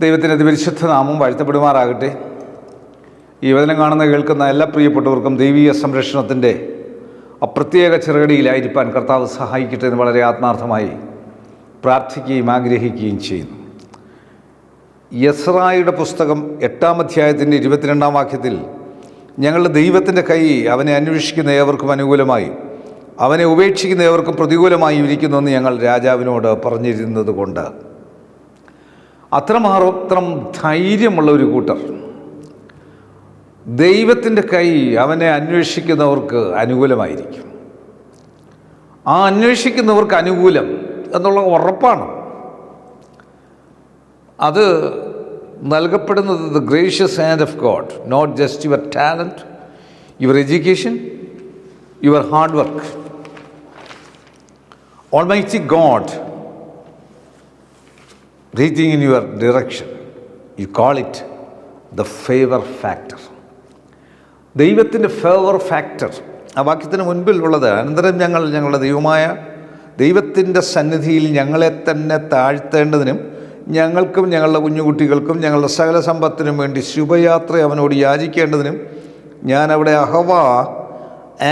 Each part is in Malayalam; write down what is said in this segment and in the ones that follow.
ദൈവത്തിന്റെ അതിപരിശുദ്ധ നാമം വാഴ്ത്തപ്പെടുമാറാകട്ടെ. ഈ വചനം കാണുന്ന കേൾക്കുന്ന എല്ലാ പ്രിയപ്പെട്ടവർക്കും ദൈവീയ സംരക്ഷണത്തിന്റെ അപ്രത്യേക ചെറുകടിയിലായിരിക്കാൻ കർത്താവ് സഹായിക്കട്ടെ എന്ന് വളരെ ആത്മാർത്ഥമായി പ്രാർത്ഥിക്കുകയും ആഗ്രഹിക്കുകയും ചെയ്യുന്നു. യസ്രായുടെ പുസ്തകം എട്ടാം അധ്യായത്തിന്റെ ഇരുപത്തിരണ്ടാം വാക്യത്തിൽ ഞങ്ങളുടെ ദൈവത്തിന്റെ കൈ അവനെ അന്വേഷിക്കുന്ന ഏവർക്കും അനുകൂലമായി അവനെ ഉപേക്ഷിക്കുന്ന ഏവർക്കും പ്രതികൂലമായി ഇരിക്കുന്നുവെന്ന് ഞങ്ങൾ രാജാവിനോട് പറഞ്ഞിരുന്നത് കൊണ്ട് അത്രമാത്രം ധൈര്യമുള്ള ഒരു കൂട്ടർ. ദൈവത്തിന്റെ കൈ അവനെ അന്വേഷിക്കുന്നവർക്ക് അനുകൂലമായിരിക്കും. ആ അന്വേഷിക്കുന്നവർക്ക് അനുകൂലം എന്നുള്ള ഉറപ്പാണ്. അത് നൽകപ്പെടുന്നത് the gracious hand of God not just your talent your education your hard work almighty God breathing in your direction. You call it the favor factor. ദൈവത്തിന്റെ ഫേവർ ഫാക്ടർ ആ വാക്യത്തിന് മുൻപിലുള്ളത് അനന്തരം ഞങ്ങൾ ഞങ്ങളുടെ ദൈവമായ ദൈവത്തിന്റെ സന്നിധിയിൽ ഞങ്ങളെ തന്നെ താഴ്ത്തേണ്ടതിനും ഞങ്ങൾക്കും ഞങ്ങളുടെ കുഞ്ഞുകുട്ടികൾക്കും ഞങ്ങളുടെ സകല സമ്പത്തിനും വേണ്ടി ശുഭയാത്ര അവനോട് യാചിക്കേണ്ടതിനും ഞാൻ അവിടെ അഹവ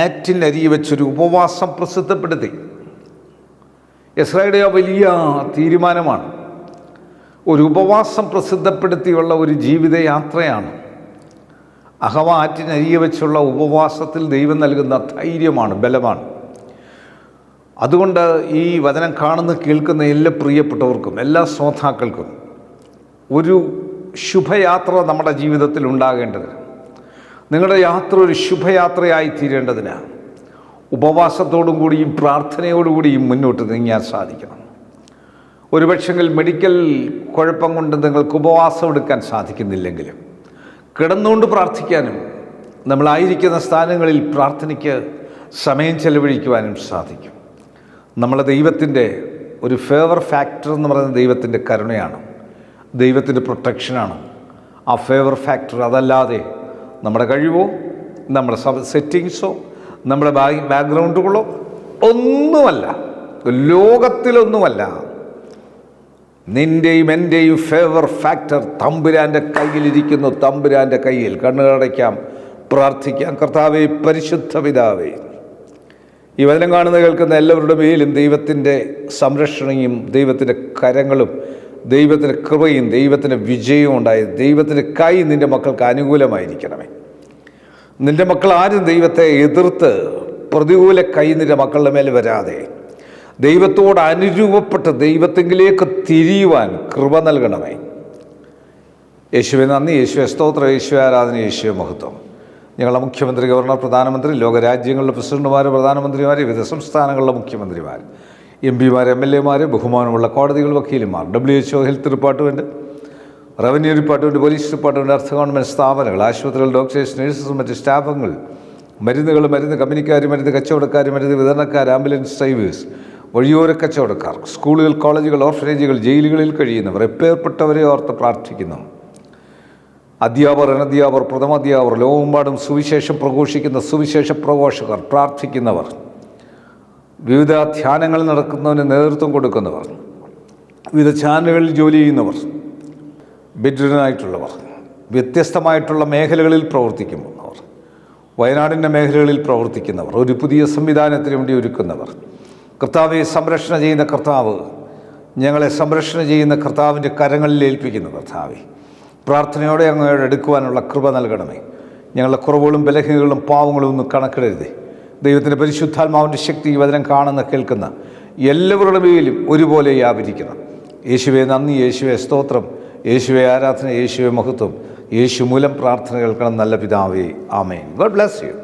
ആറ്റിനരിയെ വെച്ചൊരു ഉപവാസം പ്രസിദ്ധപ്പെടുത്തി ഇസ്രായേലിന്റെ ആ വലിയ തീരുമാനമാണ് ഒരു ഉപവാസം പ്രസിദ്ധപ്പെടുത്തിയുള്ള ഒരു ജീവിതയാത്രയാണ്. അഹവ ആറ്റിനരിയെ വെച്ചുള്ള ഉപവാസത്തിൽ ദൈവം നൽകുന്ന ധൈര്യമാണ് ബലമാണ്. അതുകൊണ്ട് ഈ വചനം കാണുന്ന കേൾക്കുന്ന എല്ലാ പ്രിയപ്പെട്ടവർക്കും എല്ലാ ശ്രോതാക്കൾക്കും ഒരു ശുഭയാത്ര നമ്മുടെ ജീവിതത്തിൽ ഉണ്ടാകേണ്ടതിന് നിങ്ങളുടെ യാത്ര ഒരു ശുഭയാത്രയായി തീരേണ്ടതിന് ഉപവാസത്തോടും കൂടിയും പ്രാർത്ഥനയോടുകൂടിയും മുന്നോട്ട് നീങ്ങാൻ സാധിക്കണം. ഒരുപക്ഷെങ്കിൽ മെഡിക്കൽ കുഴപ്പം കൊണ്ട് നിങ്ങൾക്ക് ഉപവാസം എടുക്കാൻ സാധിക്കുന്നില്ലെങ്കിലും കിടന്നുകൊണ്ട് പ്രാർത്ഥിക്കാനും നമ്മളായിരിക്കുന്ന സ്ഥാനങ്ങളിൽ പ്രാർത്ഥനയ്ക്ക് സമയം ചെലവഴിക്കുവാനും സാധിക്കും. നമ്മളെ ദൈവത്തിന്റെ ഒരു ഫേവർ ഫാക്ടർ എന്ന് പറയുന്ന ദൈവത്തിന്റെ കരുണയാണ്. ദൈവത്തിന്റെ പ്രൊട്ടക്ഷനാണ് ആ ഫേവർ ഫാക്ടർ അതല്ലാതെ നമ്മുടെ കഴിവോ നമ്മുടെ സെറ്റിങ്സോ നമ്മുടെ ബാക്ക്ഗ്രൗണ്ടുകളോ ഒന്നുമല്ല. ലോകത്തിലൊന്നുമല്ല. നിന്റെയും എന്റെയും ഫേവർ ഫാക്ടർ തമ്പുരാന്റെ കയ്യിലിരിക്കുന്നു. തമ്പുരാന്റെ കയ്യിൽ കണ്ണുകടയ്ക്കാം പ്രാർത്ഥിക്കാം. കർത്താവെ പരിശുദ്ധ പിതാവേ ഈ വചനം കാണുന്ന കേൾക്കുന്ന എല്ലാവരുടെ മേലും ദൈവത്തിന്റെ സംരക്ഷണയും ദൈവത്തിന്റെ കരങ്ങളും ദൈവത്തിന്റെ കൃപയും ദൈവത്തിന്റെ വിജയവും ഉണ്ടായി. ദൈവത്തിന്റെ കൈ നിന്റെ മക്കൾക്ക് അനുകൂലമായിരിക്കണമേ. നിന്റെ മക്കൾ ആരും ദൈവത്തെ എതിർത്ത് പ്രതികൂല കൈ നിന്റെ മക്കളുടെ മേൽ വരാതെ ദൈവത്തോട് അനുരൂപപ്പെട്ട് ദൈവത്തെങ്കിലേക്ക് തിരിയുവാൻ കൃപ നൽകണമേ. യേശുവെ നന്ദി. യേശുവെ സ്തോത്ര. യേശു ആരാധന. യേശുവെ മഹത്വം. ഞങ്ങളുടെ മുഖ്യമന്ത്രി ഗവർണർ പ്രധാനമന്ത്രി ലോകരാജ്യങ്ങളുടെ പ്രസിഡന്റുമാർ പ്രധാനമന്ത്രിമാർ വിവിധ സംസ്ഥാനങ്ങളിലെ മുഖ്യമന്ത്രിമാർ എം പിമാർ എം എൽ എമാർ ബഹുമാനമുള്ള കോടതികൾ വക്കീലുമാർ W H O health department revenue department police department അർത്ഥ ഗവൺമെന്റ് സ്ഥാപനങ്ങൾ ആശുപത്രികൾ ഡോക്ടേഴ്സ് നഴ്സസ് മറ്റ് സ്റ്റാഫുകൾ മരുന്നുകൾ മരുന്ന് കമ്പനിക്കാർ മരുന്ന് കച്ചവടക്കാർ മരുന്ന് വിതരണക്കാർ ആംബുലൻസ് ഡ്രൈവേഴ്സ് വഴിയോര കച്ചവടക്കാർ സ്കൂളുകൾ കോളേജുകൾ ഓർഫനേജുകൾ ജയിലുകളിൽ കഴിയുന്നവർ എപ്പേർപ്പെട്ടവരെ ഓർത്ത് പ്രാർത്ഥിക്കുന്നു. അധ്യാപകർ അനധ്യാപകർ പ്രഥമാധ്യാപകർ ലോകമെമ്പാടും സുവിശേഷം പ്രഘോഷിക്കുന്ന സുവിശേഷ പ്രഘോഷകർ പ്രാർത്ഥിക്കുന്നവർ. വിവിധ ധ്യാനങ്ങൾ നടക്കുന്നതിന് നേതൃത്വം കൊടുക്കുന്നവർ. വിവിധ ചാനലുകളിൽ ജോലി ചെയ്യുന്നവർ. ബിഡ്രനായിട്ടുള്ളവർ വ്യത്യസ്തമായിട്ടുള്ള മേഖലകളിൽ പ്രവർത്തിക്കുന്നവർ വയനാടിന്റെ മേഖലകളിൽ പ്രവർത്തിക്കുന്നവർ. ഒരു പുതിയ സംവിധാനത്തിന് വേണ്ടി ഒരുക്കുന്നവർ. കർത്താവെ സംരക്ഷണ ചെയ്യുന്ന കർത്താവ് ഞങ്ങളെ സംരക്ഷണ ചെയ്യുന്ന കർത്താവിന്റെ കരങ്ങളിൽ ഏൽപ്പിക്കുന്നു കർത്താവെ. പ്രാർത്ഥനയോടെ അങ്ങയുടെ എടുക്കുവാനുള്ള കൃപ നൽകണമേ. ഞങ്ങളുടെ കുറവുകളും ബലഹീനകളും പാവങ്ങളും ഒന്നും കണക്കിടരുതേ. ദൈവത്തിന്റെ പരിശുദ്ധാത്മാവിന്റെ ശക്തി ഈ വചനം കാണുന്ന കേൾക്കുന്ന എല്ലാവരുടെ മേലും ഒരുപോലെ വ്യാപരിക്കണം. യേശുവെ നന്ദി യേശുവെ സ്തോത്രം. യേശുവെ ആരാധന യേശുവെ മഹത്വം. യേശു മൂലം പ്രാർത്ഥന കേൾക്കണം നല്ല പിതാവേ. ആമേൻ. God bless you.